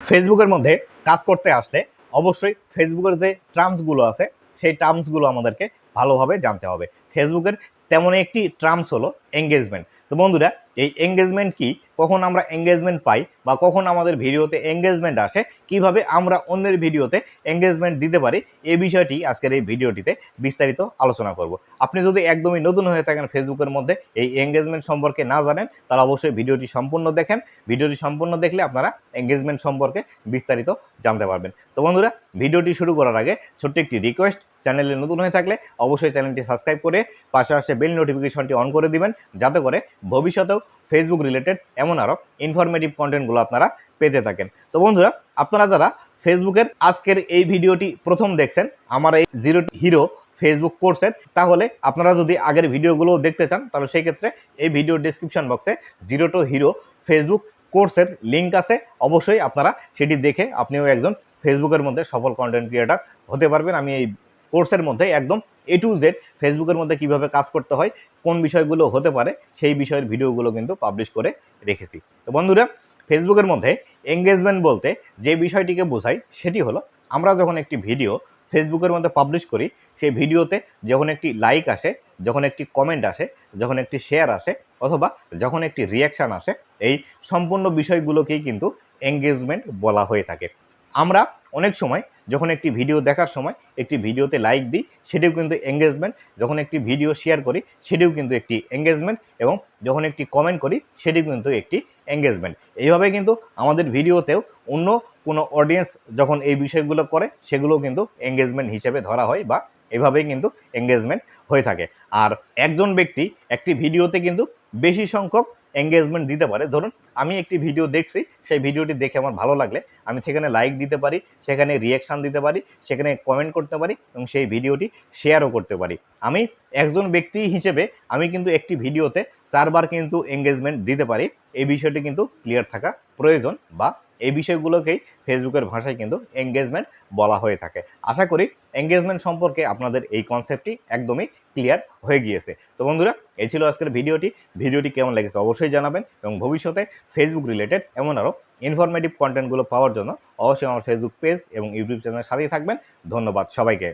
ফেসবুকের মধ্যে কাজ করতে আসলে অবশ্যই ফেসবুকের যে টার্মসগুলো আছে, সেই টার্মসগুলো আমাদেরকে ভালোভাবে জানতে হবে। ফেসবুকের তেমন একটি টার্মস হলো এঙ্গেজমেন্ট তো বন্ধুরা, এই এঙ্গেজমেন্ট কি? কখন আমরা এঙ্গেজমেন্ট পাই বা কখন আমাদের ভিডিওতে এঙ্গেজমেন্ট আসে? কীভাবে আমরা অন্যের ভিডিওতে এঙ্গেজমেন্ট দিতে পারি? এই বিষয়টি আজকের এই ভিডিওটিতে বিস্তারিত আলোচনা করব। আপনি যদি একদমই নতুন হয়ে থাকেন ফেসবুকের মধ্যে, এই এঙ্গেজমেন্ট সম্পর্কে না জানেন, তাহলে অবশ্যই ভিডিওটি সম্পূর্ণ দেখেন। ভিডিওটি সম্পূর্ণ দেখলে আপনারা এঙ্গেজমেন্ট সম্পর্কে বিস্তারিত জানতে পারবেন। তো বন্ধুরা, ভিডিওটি শুরু করার আগে ছোট্ট একটি রিকোয়েস্ট চ্যানেলে নতুন হয়ে থাকলে অবশ্যই চ্যানেলটি সাবস্ক্রাইব করে পাশে আসে বেল নোটিফিকেশনটি অন করে দিবেন, যাতে করে ভবিষ্যতেও ফেসবুক রিলেটেড এমন আরও ইনফরমেটিভ কন্টেন্টগুলো আপনারা পেতে থাকেন। তো বন্ধুরা, আপনারা যারা ফেসবুকের আজকের এই ভিডিওটি প্রথম দেখছেন, আমার এই জিরো হিরো ফেসবুক কোর্সের তাহলে আপনারা যদি আগের ভিডিওগুলো দেখতে চান, তাহলে সেই ক্ষেত্রে এই ভিডিও ডিসক্রিপশন বক্সে জিরো টু হিরো ফেসবুক কোর্সের লিঙ্ক আছে। অবশ্যই আপনারা সেটি দেখে আপনিও একজন ফেসবুকের মধ্যে সফল কন্টেন্ট ক্রিয়েটার হতে পারবেন। আমি এই কোর্সের মধ্যে একদম এ টু জেড ফেসবুকের মধ্যে কীভাবে কাজ করতে হয়, কোন বিষয়গুলো হতে পারে, সেই বিষয়ের ভিডিওগুলো কিন্তু পাবলিশ করে রেখেছি। তো বন্ধুরা ফেসবুকের মধ্যে এঙ্গেজমেন্ট বলতে যে বিষয়টিকে বোঝাই, সেটি হলো আমরা যখন একটি ভিডিও ফেসবুকের মধ্যে পাবলিশ করি, সেই ভিডিওতে যখন একটি লাইক আসে, যখন একটি কমেন্ট আসে, যখন একটি শেয়ার আসে, অথবা যখন একটি রিয়াকশান আসে, এই সম্পূর্ণ বিষয়গুলোকেই কিন্তু এঙ্গেজমেন্ট বলা হয়ে থাকে। আমরা অনেক সময় যখন একটি ভিডিও দেখার সময় একটি ভিডিওতে লাইক দিই, সেটিও কিন্তু এঙ্গেজমেন্ট যখন একটি ভিডিও শেয়ার করি, সেটিও কিন্তু একটি এঙ্গেজমেন্ট এবং যখন একটি কমেন্ট করি সেটিও কিন্তু একটি এঙ্গেজমেন্ট এইভাবে কিন্তু আমাদের ভিডিওতেও অন্য কোনো অডিয়েন্স যখন এই বিষয়গুলো করে সেগুলো কিন্তু এঙ্গেজমেন্ট হিসেবে ধরা হয় বা এভাবেই কিন্তু এঙ্গেজমেন্ট হয়ে থাকে। আর একজন ব্যক্তি একটি ভিডিওতে কিন্তু বেশি সংখ্যক এঙ্গেজমেন্ট দিতে পারে। ধরুন, আমি একটি ভিডিও দেখছি, সেই ভিডিওটি দেখে আমার ভালো লাগলে আমি সেখানে লাইক দিতে পারি, সেখানে রিয়াকশান দিতে পারি, সেখানে কমেন্ট করতে পারি এবং সেই ভিডিওটি শেয়ারও করতে পারি। আমি একজন ব্যক্তি হিসেবে আমি কিন্তু একটি ভিডিওতে চারবার কিন্তু এঙ্গেজমেন্ট দিতে পারি। এই বিষয়টি কিন্তু ক্লিয়ার থাকা প্রয়োজন বা এই বিষয়গুলোকেই ফেসবুকের ভাষায় কিন্তু এঙ্গেজমেন্ট বলা হয়ে থাকে। আশা করি এঙ্গেজমেন্ট সম্পর্কে আপনাদের এই কনসেপ্টটি একদমই ক্লিয়ার হয়ে গিয়েছে। তো বন্ধুরা, এই ছিল আজকের ভিডিওটি। ভিডিওটি কেমন লেগেছে অবশ্যই জানাবেন এবং ভবিষ্যতে ফেসবুক রিলেটেড এমন আরও ইনফরমেটিভ কন্টেন্টগুলো পাওয়ার জন্য অবশ্যই আমার ফেসবুক পেজ এবং ইউটিউব চ্যানেলের সাথেই থাকবেন। ধন্যবাদ সবাইকে।